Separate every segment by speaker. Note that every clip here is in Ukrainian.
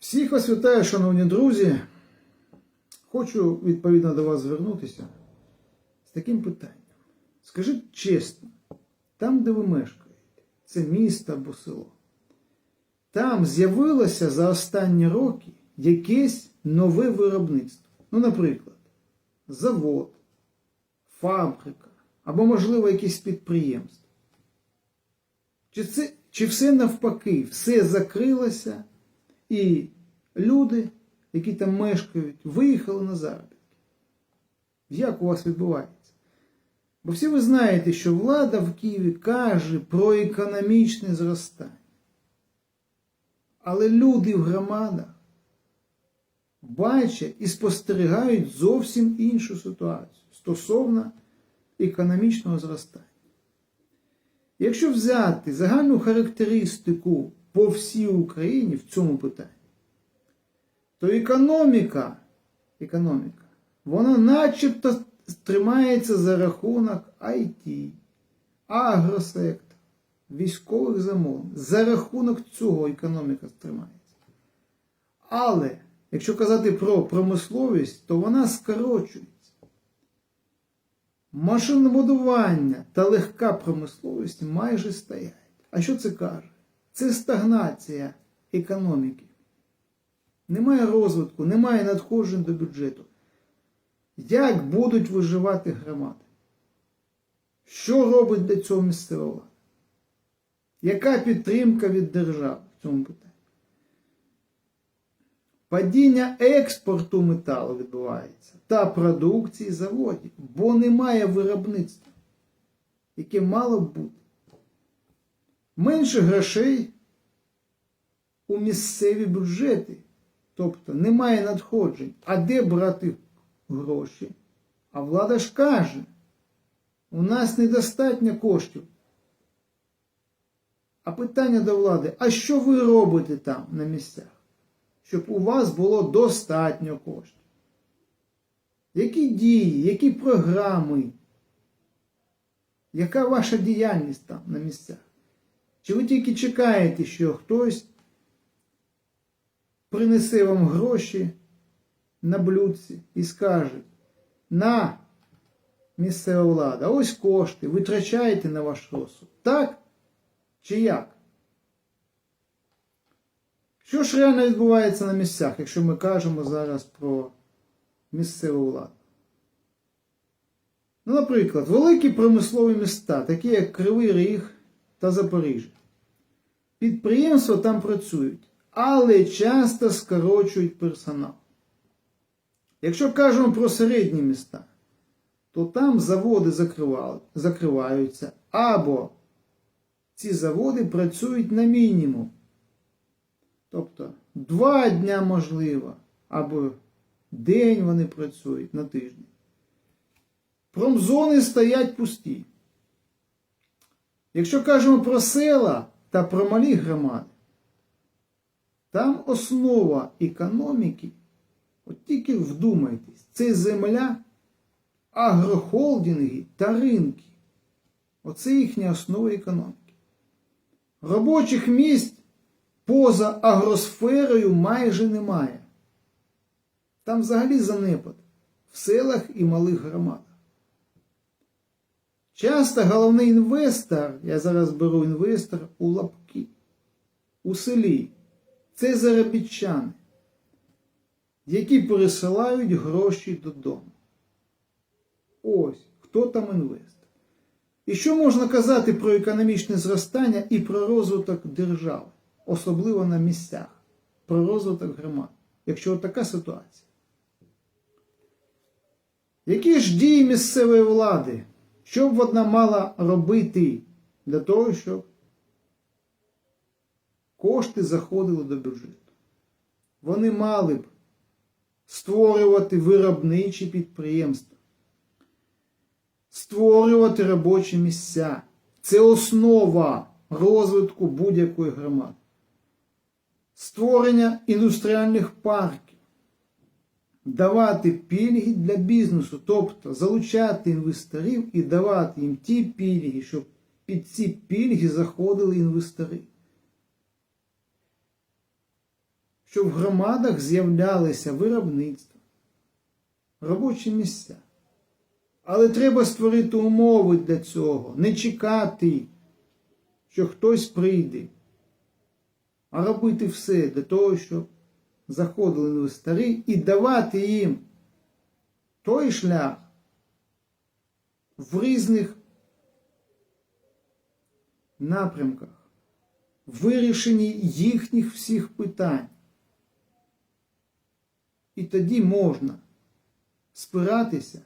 Speaker 1: Всіх вас вітаю, шановні друзі. Хочу відповідно до вас звернутися з таким питанням. Скажіть чесно, там, де ви мешкаєте, це місто або село, там з'явилося за останні роки якесь нове виробництво. Ну, наприклад, завод, фабрика або, можливо, якесь підприємство. Чи, це, чи все навпаки, все закрилося, і люди, які там мешкають, виїхали на заробітки? Як у вас відбувається? Бо всі ви знаєте, що влада в Києві каже про економічне зростання. Але люди в громадах бачать і спостерігають зовсім іншу ситуацію стосовно економічного зростання. Якщо взяти загальну характеристику по всій Україні в цьому питанні, то економіка, економіка, вона начебто тримається за рахунок IT, агросектор, військових замовлень. За рахунок цього економіка тримається. Але якщо казати про промисловість, то вона скорочується. Машинобудування та легка промисловість майже стоять. А що це каже? Це стагнація економіки. Немає розвитку, немає надходжень до бюджету. Як будуть виживати громади? Що робить для цього місцева влада? Яка підтримка від держави в цьому питанні? Падіння експорту металу відбувається та продукції заводів, бо немає виробництва, яке мало б бути. Менше грошей у місцеві бюджети, тобто немає надходжень. А де брати гроші? А влада ж каже, у нас недостатньо коштів. А питання до влади, а що ви робите там на місцях? щоб у вас було достатньо коштів. Які дії, які програми? Яка ваша діяльність там на місцях? Чи ви тільки чекаєте, що хтось принесе вам гроші на блюдці і скаже, на місцева влада, ось кошти, витрачаєте на ваш розсуд. Так? Чи як? Що ж реально відбувається на місцях, якщо ми кажемо зараз про місцеву владу? Ну, наприклад, великі промислові міста, такі як Кривий Ріг та Запоріжжя. Підприємства там працюють, але часто скорочують персонал. Якщо кажемо про середні міста, то там заводи закриваються, або ці заводи працюють на мінімум. Тобто два дня можливо, або день вони працюють на тиждень. Промзони стоять пусті. Якщо кажемо про села та про малі громади, там основа економіки, от тільки вдумайтесь, це земля, агрохолдинги та ринки. Оце їхня основа економіки. Робочих місць поза агросферою майже немає. Там взагалі занепад в селах і малих громадах. Часто головний інвестор, я зараз беру інвестор у лапки, у селі, це заробітчани, які пересилають гроші додому. Ось хто там інвестор. І що можна казати про економічне зростання і про розвиток держави? особливо на місцях, про розвиток громад, якщо така ситуація. Які ж дії місцевої влади, що б вона мала робити для того, щоб кошти заходили до бюджету? Вони мали б створювати виробничі підприємства, створювати робочі місця. Це основа розвитку будь-якої громади створення індустріальних парків, давати пільги для бізнесу, тобто залучати інвесторів і давати їм ті пільги, щоб під ці пільги заходили інвестори. Щоб в громадах з'являлися виробництва, робочі місця. Але треба створити умови для цього, не чекати, що хтось прийде, а робити все для того, щоб заходили інвестори і давати їм той шлях в різних напрямках, вирішенні їхніх всіх питань. І тоді можна спиратися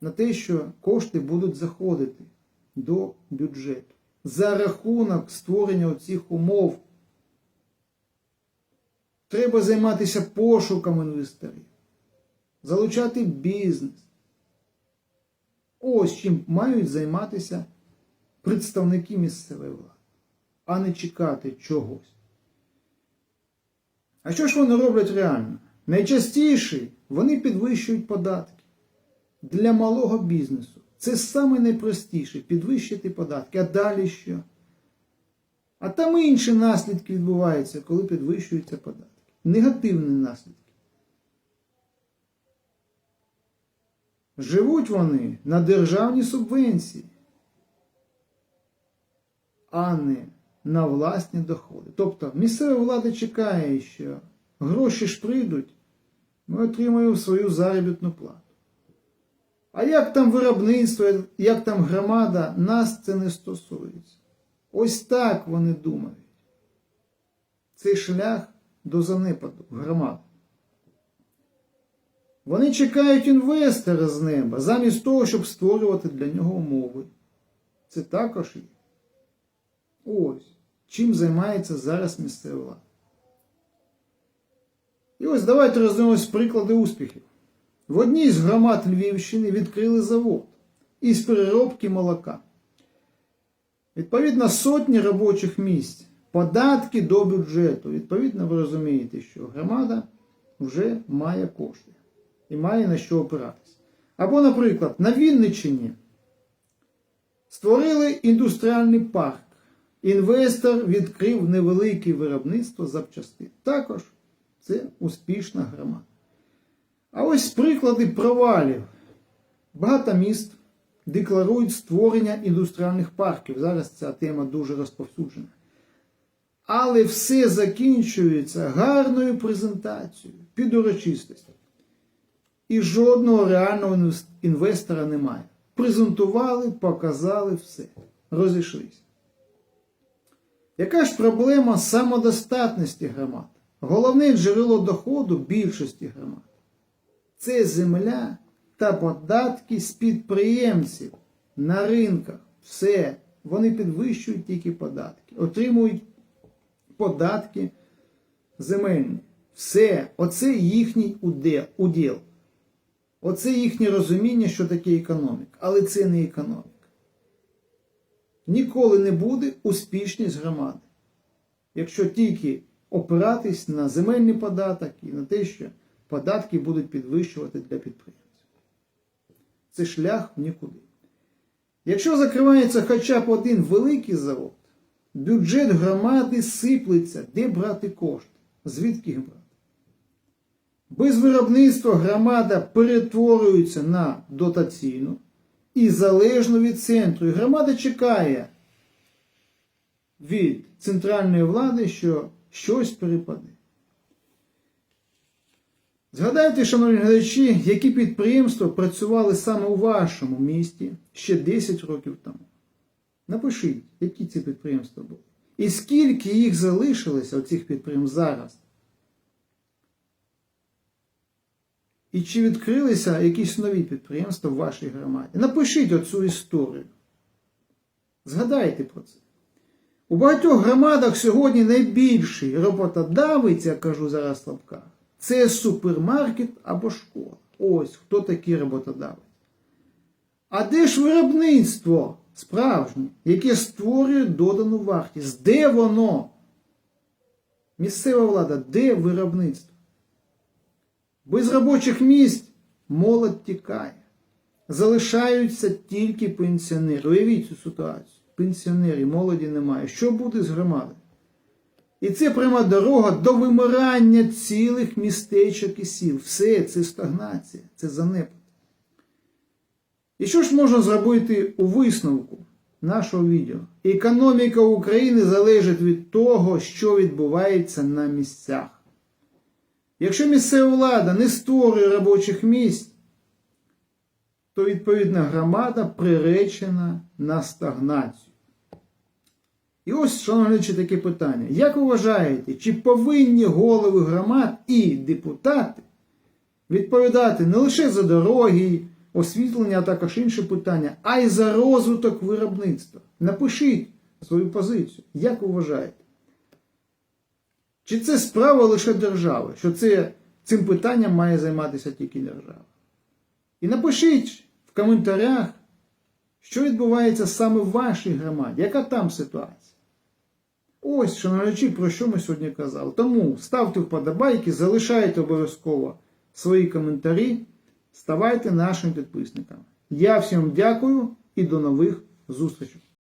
Speaker 1: на те, що кошти будуть заходити до бюджету за рахунок створення цих умов. Треба займатися пошуком інвесторів, залучати бізнес. Ось чим мають займатися представники місцевої влади, а не чекати чогось. А що ж вони роблять реально? Найчастіше вони підвищують податки для малого бізнесу. Це саме найпростіше підвищити податки. А далі що? А там інші наслідки відбуваються, коли підвищуються податки. Негативні наслідки. Живуть вони на державні субвенції, а не на власні доходи. Тобто місцева влада чекає, що гроші ж прийдуть, ми отримаємо свою заробітну плату. А як там виробництво, як там громада, нас це не стосується. Ось так вони думають. Це шлях до занепаду громад. Вони чекають інвестора з неба, замість того, щоб створювати для нього умови. Це також є. Ось чим займається зараз місцева влада. І ось давайте роздивимось приклади успіхів. В одній з громад Львівщини відкрили завод із переробки молока. Відповідно, сотні робочих місць, податки до бюджету. Відповідно, ви розумієте, що громада вже має кошти і має на що опиратися. Або, наприклад, на Вінниччині створили індустріальний парк. Інвестор відкрив невелике виробництво запчастин. Також це успішна громада. А ось приклади провалів. Багато міст декларують створення індустріальних парків. Зараз ця тема дуже розповсюджена. Але все закінчується гарною презентацією під урочистості. І жодного реального інвестора немає. Презентували, показали все. Розійшлися. Яка ж проблема самодостатності громад? Головне джерело доходу більшості громад це земля та податки з підприємців на ринках. Все. Вони підвищують тільки податки, отримують податки земельні. Все. Оце їхній уділ. Оце їхнє розуміння, що таке економіка. Але це не економіка. Ніколи не буде успішність громади, якщо тільки опиратись на земельний податок і на те, що податки будуть підвищувати для підприємців. Це шлях в нікуди. Якщо закривається хоча б один великий завод, бюджет громади сиплеться, де брати кошти, звідки їх брати. Без виробництва громада перетворюється на дотаційну і залежно від центру. І громада чекає від центральної влади, що щось перепаде. Згадайте, шановні глядачі, які підприємства працювали саме у вашому місті ще 10 років тому. Напишіть, які ці підприємства були. І скільки їх залишилося, оцих підприємств зараз. І чи відкрилися якісь нові підприємства в вашій громаді? Напишіть оцю історію. Згадайте про це. У багатьох громадах сьогодні найбільший роботодавець, я кажу зараз в це супермаркет або школа. Ось хто такий роботодавець. А де ж виробництво справжнє, яке створює додану вартість? Де воно? Місцева влада, де виробництво? Без робочих місць молодь тікає. Залишаються тільки пенсіонери. Уявіть цю ситуацію. Пенсіонерів, молоді немає. Що буде з громадою? І це пряма дорога до вимирання цілих містечок і сіл. Все це стагнація, це занепад. І що ж можна зробити у висновку нашого відео? Економіка України залежить від того, що відбувається на місцях. Якщо місцева влада не створює робочих місць, то відповідна громада приречена на стагнацію. І ось, шановні, таке питання. Як ви вважаєте, чи повинні голови громад і депутати відповідати не лише за дороги, освітлення, а також інші питання, а й за розвиток виробництва? Напишіть свою позицію. Як ви вважаєте? Чи це справа лише держави? Що це, цим питанням має займатися тільки держава? І напишіть в коментарях, що відбувається саме в вашій громаді, яка там ситуація. Ось, шановні глядачі, про що ми сьогодні казали. Тому ставте вподобайки, залишайте обов'язково свої коментарі, ставайте нашими підписниками. Я всім дякую і до нових зустрічей.